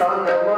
Sana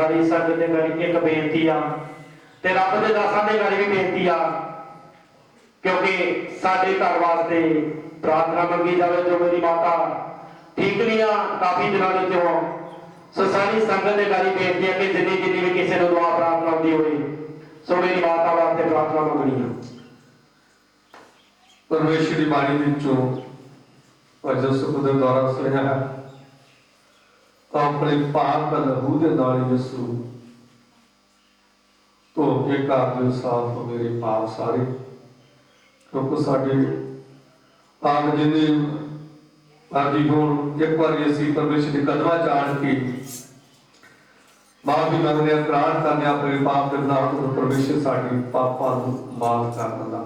ਸਾਰੀ ਸੰਗਤ ਦੇ ਗਾੜੀ ਇੱਕ ਬੇਨਤੀ ਆ ਤੇ ਰੱਬ ਦੇ ਦਾਸਾਂ ਦੇ ਗਾੜੀ ਵੀ ਬੇਨਤੀ ਆ, ਕਿਉਂਕਿ ਸਾਡੇ ਘਰ ਵਾਸਤੇ ਪ੍ਰਾਰਥਨਾ ਮੰਗੀ ਜਾਵੇ ਜੋ ਮੇਰੀ ਮਾਤਾ ਠੀਕ ਨਹੀਂ ਆ, ਕਾਫੀ ਦਿਨਾਂ ਦੇ ਤੋਂ ਸੋ ਸਾਰੀ ਸੰਗਤ ਦੇ ਗਾੜੀ ਬੇਨਤੀ ਆ ਕਿ ਜਿੰਨੀ ਜਿੰਨੀ ਵੀ ਕਿਸੇ ਨੂੰ ਦੁਆ ਪ੍ਰਾਰਥਨਾ ਆਉਂਦੀ ਹੋਵੇ, ਸੋ ਮੇਰੀ ਮਾਤਾ ਵਾਸਤੇ ਪ੍ਰਾਰਥਨਾ ਮੰਗਣੀ ਆ। ਪਰਮੇਸ਼ਰ ਦੀ ਬਾਣੀ ਵਿੱਚੋਂ ਭਜਨ ਸੁਖ ਦੁਆਰਾ ਸੁਣਿਆ ਹੈ। ਆਪਣੇ ਪਾਪ ਦਾ ਲਹੂ ਦੇ ਨਾਲ ਯਿਸੂ ਧੋ ਕੇ ਘਰ ਦੇ ਸਾਫ਼ ਮੇਰੇ ਪਾਪ ਸਾਰੇ ਕਿਉਂਕਿ ਸਾਡੇ ਪਾਪ ਜਿੰਨੇ ਆਜੀ ਹੋਣ, ਇੱਕ ਵਾਰ ਅਸੀਂ ਪਰਮੇਸ਼ਰ ਦੇ ਕਦਮਾਂ ਚ ਕੇ ਮਾਫੀ ਮੰਗਦੇ ਹਾਂ ਪ੍ਰਾਰਥਨਾ ਕਰਦੇ ਹਾਂ ਆਪਣੇ ਪਾਪ ਦੇ ਨਾਲ ਪਰਮੇਸ਼ਰ ਸਾਡੇ ਪਾਪਾਂ ਨੂੰ ਮਾਫ ਕਰ ਦਿੰਦਾ।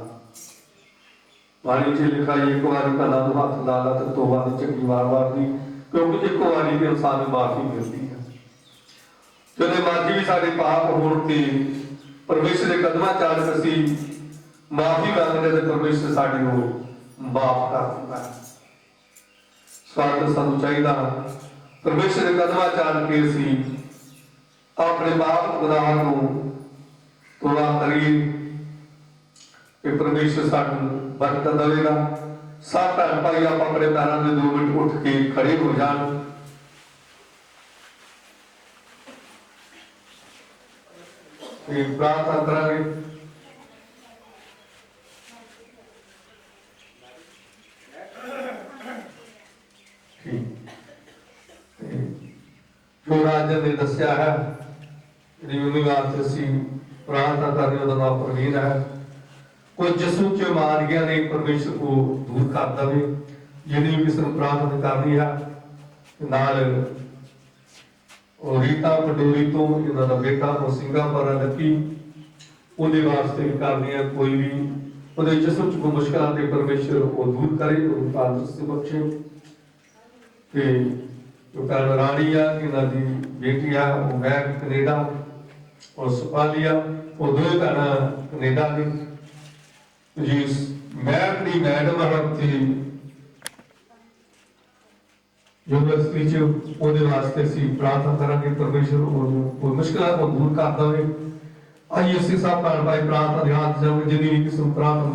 ਬਾਣੀ 'ਚ ਲਿਖਾ ਇੱਕ ਵਾਰੀ ਤਾਂ ਨੂੰ ਹੱਥ ਲਾ ਲਾ ਤੇ ਤੋਬਾ ਦੀ ਚੰਗੀ ਵਾਰ ਵਾਰ ਦੀ ਕਿਉਂਕਿ ਇੱਕੋ ਵਾਰੀ ਤੇ ਇਨਸਾਨ ਮਾਫੀ ਮਿਲਦੀ ਹੈ। ਜਦੋਂ ਮਰਜ਼ੀ ਵੀ ਸਾਡੇ ਪਾਪ ਹੋਣ ਤੇ ਪਰਮੇਸ਼ਰ ਦੇ ਕਦਮਾਂ ਚ ਅਸੀਂ ਮਾਫੀ ਮੰਗਦੇ ਤੇ ਪਰਮੇਸ਼ਰ ਸਾਡੇ ਨੂੰ ਮਾਫ ਕਰ ਦਿੰਦਾ ਹੈ। ਸਵਾਗਤ ਸਾਨੂੰ ਚਾਹੀਦਾ ਪਰਮੇਸ਼ਰ ਦੇ ਕਦਮਾਂ ਚ ਕੇ ਅਸੀਂ ਆਪਣੇ ਪਾਪ ਗੁਨਾਹਾਂ ਨੂੰ ਤੋਬਾ ਕਰੀਏ ਕਿ ਪਰਮੇਸ਼ਰ ਸਾਨੂੰ ਬਰਕਤ ਦੇਵੇਗਾ। ਸਭ ਭੈਣ ਭਾਈ ਆਪਾਂ ਆਪਣੇ ਪੈਰਾਂ ਦੇ ਦੋ ਮਿੰਟ ਉੱਠ ਕੇ ਖੜੇ ਹੋ ਜਾਣ। ਤੇ ਪ੍ਰਾਰਥਨਾ ਕਰਾਂਗੇ। ਜੋ ਰਾਜਨ ਨੇ ਦੱਸਿਆ ਹੈ, ਜਿਹੜੀ ਮੈਨੂੰ ਆਪ ਅਸੀਂ ਪ੍ਰਾਰਥਨਾ ਕਰਨੀ ਉਹਦਾ ਨਾਮ ਪ੍ਰਵੀਨ ਹੈ। ਕੋਈ ਜਿਸਮ ਚ ਮਾਰ ਨੇ ਪਰਮੇਸ਼ਰ ਕੋ ਦੂਰ ਕਰ ਦਵੇ। ਜਿਹਨੇ ਵੀ ਇਸ ਕਰਨੀ ਹੈ ਨਾਲ ਉਹ ਰੀਤਾ ਪਟੋਰੀ ਤੋਂ ਇਹਨਾਂ ਦਾ ਬੇਟਾ ਉਹ ਸਿੰਗਾਪੁਰ ਲੱਕੀ ਉਹਦੇ ਵਾਸਤੇ ਵੀ ਕੋਈ ਵੀ। ਉਹਦੇ ਜਿਸਮ ਚ ਕੋਈ ਮੁਸ਼ਕਲਾਂ ਤੇ ਪਰਮੇਸ਼ਰ ਉਹ ਦੂਰ ਕਰੇ, ਉਹ ਤੰਦਰੁਸਤੀ ਬਖਸ਼ੇ। ਤੇ ਜੋ ਕਰਨ ਰਾਣੀ ਆ ਇਹਨਾਂ ਦੀ ਬੇਟੀ ਆ, ਉਹ ਮੈਂ ਕੈਨੇਡਾ ਔਰ ਸੁਪਾਲੀਆ, ਉਹ ਦੋਵੇਂ ਭੈਣਾਂ ਕੈਨੇਡਾ ਦੀ ਜਿਸ ਮੈਮ ਦੀ ਮੈਡਮ ਯੂਨੀਵਰਸਿਟੀ ਚ ਉਹਦੇ ਵਾਸਤੇ ਸੀ ਪ੍ਰਾਰਥਨਾ ਕਰਾਂਗੇ ਪਰਮੇਸ਼ਰ, ਉਹਨੂੰ ਮੁਸ਼ਕਲਾਂ ਨੂੰ ਦੂਰ ਕਰ ਦੇਵੇ ਆਈਏ ਅਸੀਂ ਸਭ ਭਾਈ, ਪ੍ਰਾਰਥਨਾ ਦੇ ਹੱਥ ਜਾਵਾਂਗੇ, ਜਿੰਨੀ ਵੀ ਕਿਸਮ ਪ੍ਰਾਰਥਨਾ